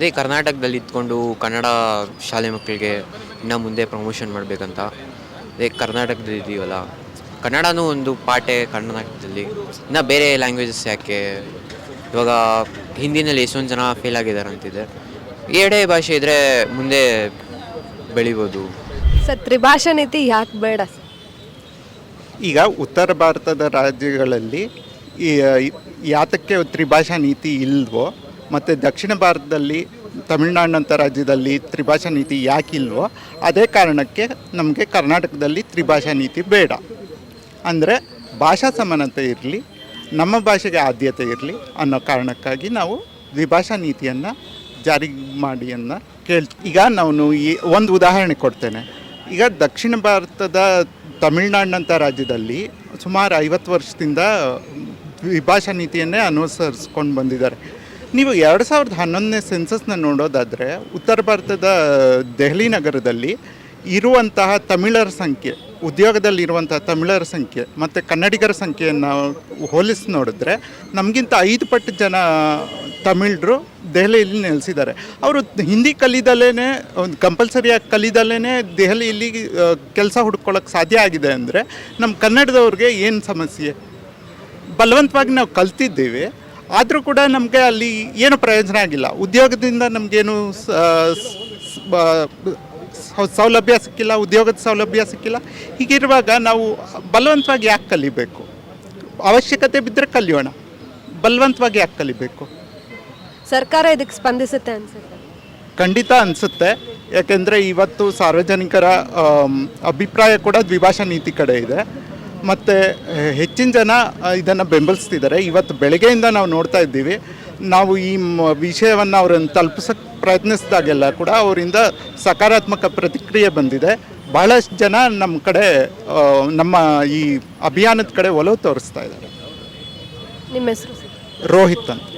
ಅದೇ ಕರ್ನಾಟಕದಲ್ಲಿ ಇದ್ಕೊಂಡು ಕನ್ನಡ ಶಾಲೆ ಮಕ್ಕಳಿಗೆ ಇನ್ನು ಮುಂದೆ ಪ್ರಮೋಷನ್ ಮಾಡಬೇಕಂತ. ಅದೇ ಕರ್ನಾಟಕದಲ್ಲಿ ಇದ್ದೀವಲ್ಲ ಕನ್ನಡನೂ ಒಂದು ಪಾಠೆ ಕರ್ನಾಟಕದಲ್ಲಿ. ಇನ್ನು ಬೇರೆ ಲ್ಯಾಂಗ್ವೇಜಸ್ ಯಾಕೆ? ಇವಾಗ ಹಿಂದಿನಲ್ಲಿ ಎಷ್ಟೊಂದು ಜನ ಫೇಲ್ ಆಗಿದ್ದಾರೆ ಅಂತಿದೆ ಎರಡೇ ಭಾಷೆ ಇದ್ದರೆ ಮುಂದೆ ಬೆಳಿಬೋದು. ಸರ್ ತ್ರಿಭಾಷಾ ನೀತಿ ಯಾಕೆ ಬೇಡ ಸರ್? ಈಗ ಉತ್ತರ ಭಾರತದ ರಾಜ್ಯಗಳಲ್ಲಿ ಈ ಯಾತಕ್ಕೆ ತ್ರಿಭಾಷಾ ನೀತಿ ಇಲ್ವೋ ಮತ್ತು ದಕ್ಷಿಣ ಭಾರತದಲ್ಲಿ ತಮಿಳುನಾಡಿನಂಥ ರಾಜ್ಯದಲ್ಲಿ ತ್ರಿಭಾಷಾ ನೀತಿ ಯಾಕಿಲ್ವೋ ಅದೇ ಕಾರಣಕ್ಕೆ ನಮಗೆ ಕರ್ನಾಟಕದಲ್ಲಿ ತ್ರಿಭಾಷಾ ನೀತಿ ಬೇಡ. ಅಂದರೆ ಭಾಷಾ ಸಮಾನತೆ ಇರಲಿ, ನಮ್ಮ ಭಾಷೆಗೆ ಆದ್ಯತೆ ಇರಲಿ ಅನ್ನೋ ಕಾರಣಕ್ಕಾಗಿ ನಾವು ದ್ವಿಭಾಷಾ ನೀತಿಯನ್ನು ಜಾರಿ ಮಾಡಿ ಅನ್ನ ಕೇಳ್ ಈಗ ನಾನು ಈ ಒಂದು ಉದಾಹರಣೆ ಕೊಡ್ತೇನೆ. ಈಗ ದಕ್ಷಿಣ ಭಾರತದ ತಮಿಳುನಾಡಿನಂಥ ರಾಜ್ಯದಲ್ಲಿ ಸುಮಾರು ಐವತ್ತು ವರ್ಷದಿಂದ ದ್ವಿಭಾಷಾ ನೀತಿಯನ್ನೇ ಅನುಸರಿಸ್ಕೊಂಡು ಬಂದಿದ್ದಾರೆ. ನೀವು ಎರಡು ಸಾವಿರದ ಹನ್ನೊಂದನೇ ಸೆನ್ಸಸ್ನ ನೋಡೋದಾದರೆ ಉತ್ತರ ಭಾರತದ ದೆಹಲಿ ನಗರದಲ್ಲಿ ಇರುವಂತಹ ತಮಿಳರ ಸಂಖ್ಯೆ, ಉದ್ಯೋಗದಲ್ಲಿರುವಂತಹ ತಮಿಳರ ಸಂಖ್ಯೆ ಮತ್ತು ಕನ್ನಡಿಗರ ಸಂಖ್ಯೆಯನ್ನು ಹೋಲಿಸಿ ನೋಡಿದ್ರೆ ನಮಗಿಂತ ಐದು ಪಟ್ಟು ಜನ ತಮಿಳರು ದೆಹಲಿಯಲ್ಲಿ ನೆಲೆಸಿದ್ದಾರೆ. ಅವರು ಹಿಂದಿ ಕಲಿದಲ್ಲೇ ಒಂದು ಕಂಪಲ್ಸರಿಯಾಗಿ ಕಲಿದಲ್ಲೇ ದೆಹಲಿಯಲ್ಲಿ ಕೆಲಸ ಹುಡ್ಕೊಳ್ಳೋಕೆ ಸಾಧ್ಯ ಆಗಿದೆ ಅಂದರೆ ನಮ್ಮ ಕನ್ನಡದವ್ರಿಗೆ ಏನು ಸಮಸ್ಯೆ? ಬಲವಂತವಾಗಿ ನಾವು ಕಲ್ತಿದ್ದೀವಿ. ಆದರೂ ಕೂಡ ನಮಗೆ ಅಲ್ಲಿ ಏನು ಪ್ರಯೋಜನ ಆಗಿಲ್ಲ. ಉದ್ಯೋಗದಿಂದ ನಮಗೇನು ಸೌಲಭ್ಯ ಸಿಕ್ಕಿಲ್ಲ ಉದ್ಯೋಗದ ಸೌಲಭ್ಯ ಸಿಕ್ಕಿಲ್ಲ. ಹೀಗಿರುವಾಗ ನಾವು ಬಲವಂತವಾಗಿ ಯಾಕೆ ಕಲಿಬೇಕು? ಅವಶ್ಯಕತೆ ಬಿದ್ದರೆ ಕಲಿಯೋಣ. ಬಲವಂತವಾಗಿ ಯಾಕೆ ಕಲಿಬೇಕು? ಸರ್ಕಾರ ಇದಕ್ಕೆ ಸ್ಪಂದಿಸುತ್ತೆ ಅನ್ಸುತ್ತೆ. ಖಂಡಿತ ಅನಿಸುತ್ತೆ. ಯಾಕೆಂದರೆ ಇವತ್ತು ಸಾರ್ವಜನಿಕರ ಅಭಿಪ್ರಾಯ ಕೂಡ ದ್ವಿಭಾಷಾ ನೀತಿ ಕಡೆ ಇದೆ. ಮತ್ತು ಹೆಚ್ಚಿನ ಜನ ಇದನ್ನು ಬೆಂಬಲಿಸ್ತಿದ್ದಾರೆ. ಇವತ್ತು ಬೆಳಗ್ಗೆಯಿಂದ ನಾವು ನೋಡ್ತಾ ಇದ್ದೀವಿ. ನಾವು ಈ ವಿಷಯವನ್ನು ಅವರನ್ನು ತಲುಪಿಸಕ್ಕೆ ಪ್ರಯತ್ನಿಸಿದಾಗೆಲ್ಲ ಕೂಡ ಅವರಿಂದ ಸಕಾರಾತ್ಮಕ ಪ್ರತಿಕ್ರಿಯೆ ಬಂದಿದೆ. ಬಹಳಷ್ಟು ಜನ ನಮ್ಮ ಕಡೆ ನಮ್ಮ ಈ ಅಭಿಯಾನದ ಕಡೆ ಒಲವು ತೋರಿಸ್ತಾ ಇದ್ದಾರೆ. ನಿಮ್ಮ ಹೆಸರು? ಸರ್ ರೋಹಿತ್ ಅಂತ.